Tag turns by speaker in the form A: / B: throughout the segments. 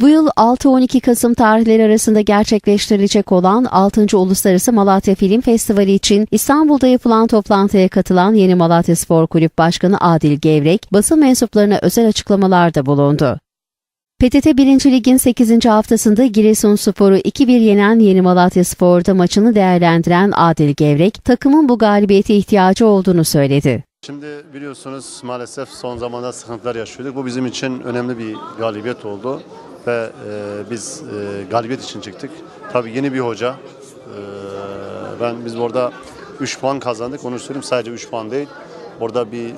A: Bu yıl 6-12 Kasım tarihleri arasında gerçekleştirilecek olan 6. Uluslararası Malatya Film Festivali için İstanbul'da yapılan toplantıya katılan Yeni Malatya Spor Kulüp Başkanı Adil Gevrek, basın mensuplarına özel açıklamalarda bulundu. PTT 1. Lig'in 8. haftasında Giresunspor'u 2-1 yenen Yeni Malatya Spor'da maçını değerlendiren Adil Gevrek, takımın bu galibiyete ihtiyacı olduğunu söyledi.
B: Şimdi biliyorsunuz maalesef son zamanda sıkıntılar yaşıyorduk. Bu bizim için önemli bir galibiyet oldu ve e, biz e, galibiyet için çıktık. Tabii yeni bir hoca. E, ben biz orada 3 puan kazandık. Onu söyleyeyim sadece 3 puan değil. Orada bir e,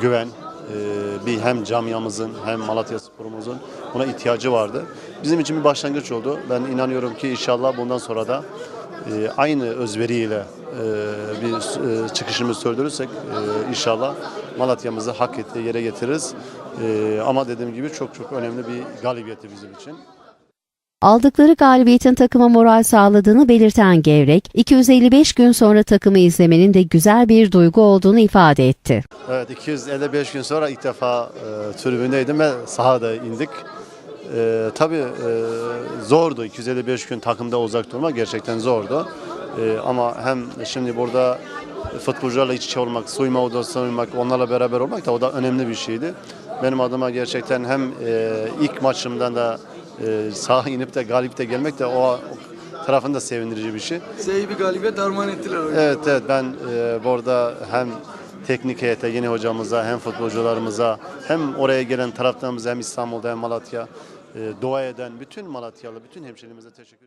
B: güven, e, bir hem camiamızın hem Malatya Spor'umuzun buna ihtiyacı vardı. Bizim için bir başlangıç oldu. Ben inanıyorum ki inşallah bundan sonra da e, aynı özveriyle e, bir e, çıkışımızı sürdürürsek e, inşallah Malatya'mızı hak ettiği yere getiririz. E, ama dediğim gibi çok çok önemli bir galibiyetti bizim için.
A: Aldıkları galibiyetin takıma moral sağladığını belirten Gevrek, 255 gün sonra takımı izlemenin de güzel bir duygu olduğunu ifade etti.
B: Evet 255 gün sonra ilk defa e, tribündeydim ve sahada indik. E, tabii e, zordu 255 gün takımda uzak durmak gerçekten zordu. E, ama hem şimdi burada futbolcularla iç içe olmak, soyunma odasında olmak, onlarla beraber olmak da o da önemli bir şeydi. Benim adıma gerçekten hem e, ilk maçımdan da e, saha inip de galip de gelmek de o, tarafında sevindirici bir şey.
C: Size bir galibiyet armağan ettiler hocam.
B: Evet evet ben e, burada hem teknik heyete, yeni hocamıza hem futbolcularımıza hem oraya gelen taraftarımıza hem İstanbul'da hem Malatya dua eden bütün Malatyalı, bütün hemşehrilerimize teşekkür.